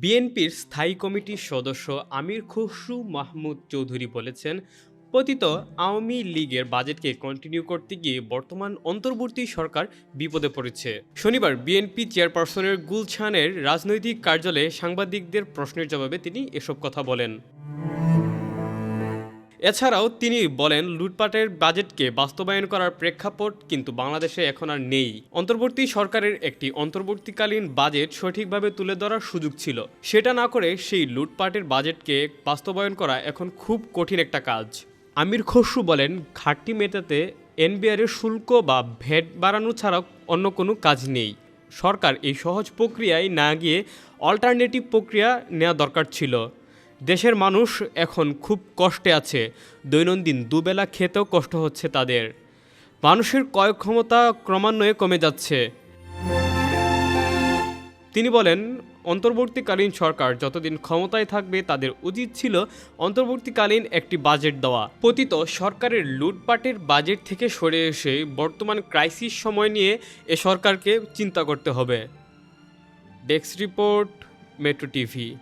বিএনপির স্থায়ী কমিটির সদস্য আমির খসরু মাহমুদ চৌধুরী বলেছেন, পতিত আওয়ামী লীগের বাজেটকে কন্টিনিউ করতে গিয়ে বর্তমান অন্তর্বর্তী সরকার বিপদে পড়েছে। শনিবার বিএনপি চেয়ারপারসনের গুলছানের রাজনৈতিক কার্যালয়ে সাংবাদিকদের প্রশ্নের জবাবে তিনি এসব কথা বলেন। এছাড়াও তিনি বলেন, লুটপাটের বাজেটকে বাস্তবায়ন করার প্রেক্ষাপট কিন্তু বাংলাদেশে এখন আর নেই। অন্তর্বর্তী সরকারের একটি অন্তর্বর্তীকালীন বাজেট সঠিকভাবে তুলে ধরার সুযোগ ছিল। সেটা না করে সেই লুটপাটের বাজেটকে বাস্তবায়ন করা এখন খুব কঠিন একটা কাজ। আমির খসরু বলেন, ঘাটতি মেটাতে এনবিআরের শুল্ক বা ভ্যাট বাড়ানো ছাড়া অন্য কোনো কাজ নেই। সরকার এই সহজ প্রক্রিয়ায় না গিয়ে অল্টারনেটিভ প্রক্রিয়া নেওয়া দরকার ছিল। দেশের মানুষ এখন খুব কষ্টে আছে। দৈনন্দিন দুবেলা খেতেও কষ্ট হচ্ছে তাদের। মানুষের ক্রয় ক্ষমতা ক্রমান্বয়ে কমে যাচ্ছে। তিনি বলেন, অন্তর্বর্তীকালীন সরকার যতদিন ক্ষমতায় থাকবে, তাদের উচিত ছিল অন্তর্বর্তীকালীন একটি বাজেট দেওয়া। পতিত সরকারের লুটপাটের বাজেট থেকে সরে এসে বর্তমান ক্রাইসিস সময় নিয়ে এ সরকারকে চিন্তা করতে হবে। Desk report, metro TV.